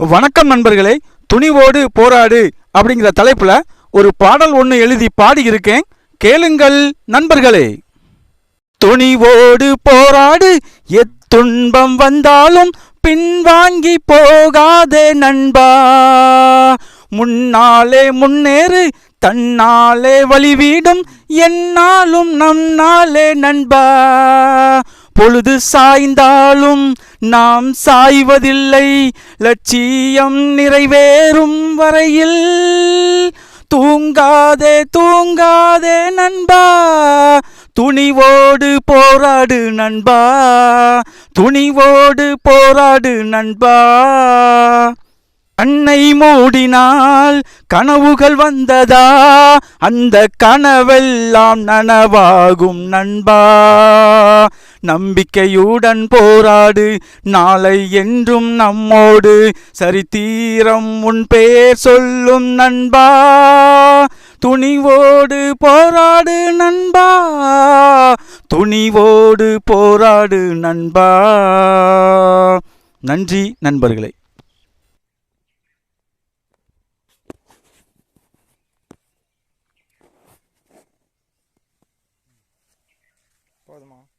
வணக்கம் நண்பர்களே துணிவோடு போராடு அப்படிங்கிற தலைப்புல ஒரு பாடல் ஒன்று எழுதி பாடியிருக்கேன். கேளுங்கள் நண்பர்களே. துணிவோடு போராடு எத்துன்பம் வந்தாலும் பின்வாங்கி போகாதே நண்பா. முன்னாலே முன்னேறு தன்னாலே வழிவீடும் என்னாலும் நம்னாலே நண்பா. பொழுது சாய்ந்தாலும் நாம் சாய்வதில்லை. லட்சியம் நிறைவேறும் வரையில். தூங்காதே தூங்காதே நண்பா. துணிவோடு போராடு நண்பா. துணிவோடு போராடு நண்பா. கண்ணை மூடினால் கனவுகள் வந்ததா? அந்த கனவெல்லாம் நனவாகும் நண்பா. நம்பிக்கையுடன் போராடு நாளை என்றும் நம்மோடு. சரித்தீரம் உன் பெயர் சொல்லும் நண்பா. துணிவோடு போராடு நண்பா. துணிவோடு போராடு நண்பா. நன்றி நண்பர்களே. போதுமா?